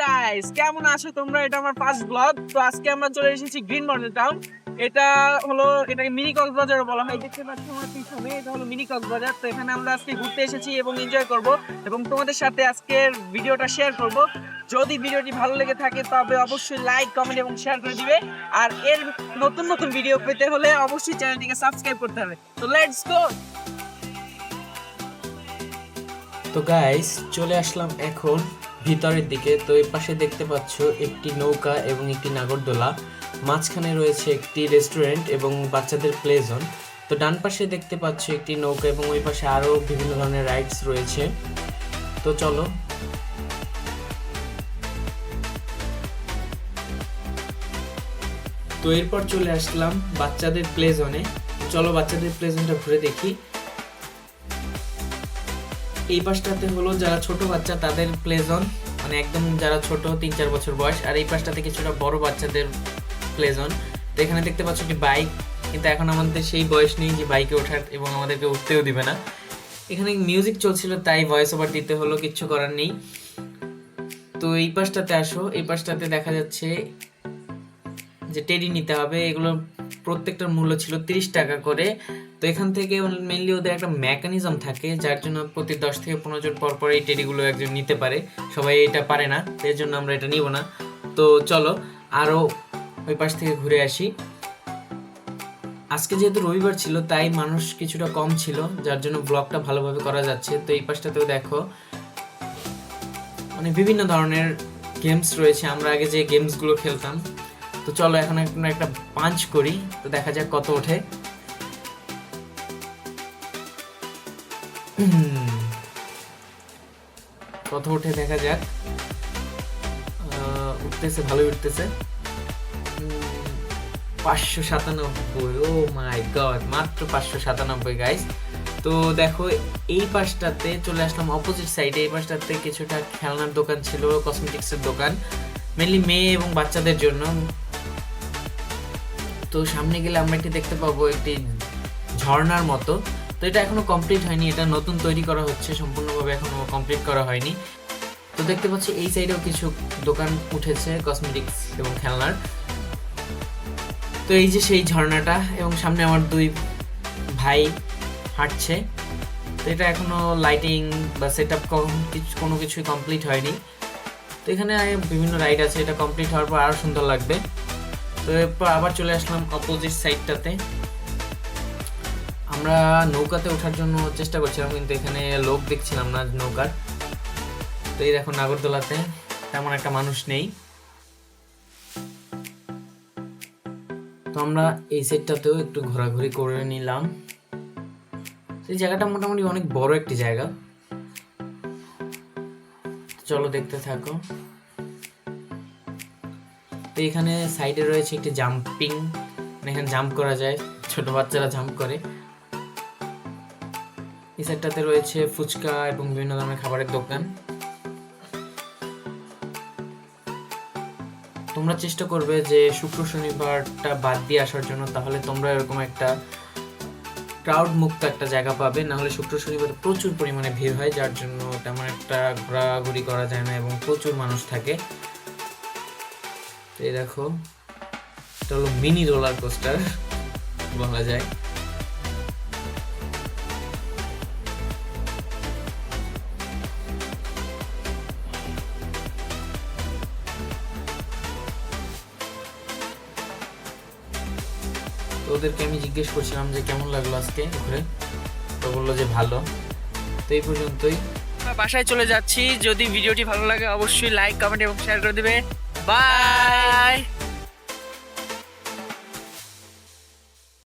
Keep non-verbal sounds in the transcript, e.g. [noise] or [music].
Guys কেমন আছো তোমরা? এটা আমার ফার্স্ট ব্লগ তো আজকে আমরা চলে এসেছি গ্রিন মডেল টাউন এটা হলো, এটাকে মিনি কক্সবাজার বলা হয়। দেখতে পাচ্ছ আমার পিছনে, এটা হলো মিনি কক্সবাজার তো এখানে আমরা আজকে ঘুরতে এসেছি এবং এনজয় করব এবং তোমাদের সাথে আজকের ভিডিওটা শেয়ার করব। যদি ভিডিওটি ভালো লেগে থাকে, তবে অবশ্যই লাইক কমেন্ট এবং শেয়ার করে দিবে। আর এর নতুন নতুন ভিডিও পেতে হলে অবশ্যই চ্যানেলটিকে সাবস্ক্রাইব করতে হবে। তো লেটস গো তো গাইস চলে আসলাম এখন ভিতরের দিকে, তো এই পাশে দেখতে পাচ্ছ একটি নৌকা এবং একটি নাগরদোলা। মাঝখানে রয়েছে একটি রেস্টুরেন্ট এবং বাচ্চাদের প্লে জোন। তো ডান পাশে দেখতে পাচ্ছ একটি নৌকা এবং ওই পাশে আরও বিভিন্ন ধরনের রাইডস রয়েছে। তো চলো। তো এরপর চলে আসলাম বাচ্চাদের প্লে জোনে। চলো বাচ্চাদের প্লে জোনটা ঘুরে দেখি। এই পাশটাতে হলো যারা ছোট বাচ্চা, তাদের প্লে জোন মানে একদম যারা ছোট তিন চার বছর বয়স, আর এই পাশটাতে কিছুটা বড় বাচ্চাদের প্লে জোন তো এখানে দেখতে পাচ্ছ একটি বাইক কিন্তু এখন আমাদের সেই বয়স নেই যে বাইকে ওঠার এবং আমাদেরকে উঠতেও দিবে না। এখানে মিউজিক চলছিল, তাই ভয়েস ওভার দিতে হলো, কিচ্ছু করার নেই। তো এই পাশটাতে আসো, এই পাশটাতে দেখা যাচ্ছে যে টেডি নিতে হবে, এগুলো প্রত্যেকটার মূল্য ছিল তিরিশ টাকা করে। তো এখান থেকে মেনলি ওদের একটা মেকানিজম থাকে, যার জন্য প্রতি দশ থেকে পনেরো জন পর পর এই টেডিগুলো একজন নিতে পারে। সবাই এটা পারে না, এর জন্য আমরা এটা নিব না। তো চলো আরও ওই পাশ থেকে ঘুরে আসি। আজকে যেহেতু রবিবার ছিল, তাই মানুষ কিছুটা কম ছিল, যার জন্য ব্লগটা ভালোভাবে করা যাচ্ছে। তো এই পাশটাতেও দেখো মানে বিভিন্ন ধরনের গেমস রয়েছে। আমরা আগে যে গেমসগুলো খেলতাম তো চলো এখন একটা পাঞ্চ করি, তো দেখা যাক কত ওঠে। [clears throat] কত ওঠে দেখা যাক। উঠতেছে, ভালোই উঠতেছে। পাঁচশো সাতানব্বই, ও মাই গড, মাত্র পাঁচশো সাতানব্বই গাইস তো দেখো, এই পাশটাতে চলে আসলাম অপোজিট সাইডে এই পাশটাতে কিছুটা খেলনার দোকান ছিল কসমেটিক্সের দোকান মেনলি মেয়ে এবং বাচ্চাদের জন্য। তো সামনে গেলে আমরা একটি দেখতে পাবো একটি ঝর্ণার মতো। তো এটা এখনও কমপ্লিট হয়নি, এটা নতুন তৈরি করা হচ্ছে, সম্পূর্ণভাবে এখনও কমপ্লিট করা হয়নি। তো দেখতে পাচ্ছি এই সাইডেও কিছু দোকান উঠেছে কসমেটিক্স এবং খেলনার। তো এই যে সেই ঝর্ণাটা এবং সামনে আমার দুই ভাই হাঁটছে। তো এটা এখনও লাইটিং বা সেট আপ কোনো কিছুই কমপ্লিট হয়নি। তো এখানে বিভিন্ন রাইড আছে, এটা কমপ্লিট হওয়ার পর আরও সুন্দর লাগবে। তো এরপর আবার চলে আসলাম অপোজিট সাইডটাতে আমরা নৌকাতে ওঠার জন্য চেষ্টা করছিলাম, কিন্তু এখানে লোক দেখছিলাম না নৌকার। তো এই দেখো নাগরদোলাতে তেমন একটা মানুষ নেই। তো আমরা এই সাইডটাতেও একটু ঘোরাঘুরি করে নিলাম। এই জায়গাটা মোটামুটি অনেক বড় একটি জায়গা। চলো দেখতে থাকো। তো এখানে সাইডে রয়েছে একটি জাম্পিং মানে এখানে জাম্প করা যায়, ছোট বাচ্চারা জাম্প করে। এই সাইডটাতে রয়েছে ফুচকা এবং বিভিন্ন ধরনের খাবারের দোকান। তোমরা চেষ্টা করবে যে শুক্র শনিবারটা বাদ দিয়ে আসার জন্য, তাহলে তোমরা এরকম একটা ক্রাউড মুক্ত একটা জায়গা পাবে। না হলে শুক্র শনিবার প্রচুর পরিমাণে ভিড় হয়, যার জন্য তেমন একটা ঘোরাঘুরি করা যায় না এবং প্রচুর মানুষ থাকে। এই দেখো, এটা হলো মিনি রোলার কোস্টার, বলা যায়। ওদেরকে আমি জিজ্ঞেস করছিলাম যে কেমন লাগল আজকে ঘুরে? তো বলল যে ভালো। তো এই পর্যন্তই। বাসায় চলে যাচ্ছি। যদি ভিডিওটি ভালো লাগে, অবশ্যই লাইক কমেন্ট এবং শেয়ার করে দিবে। Bye! Bye.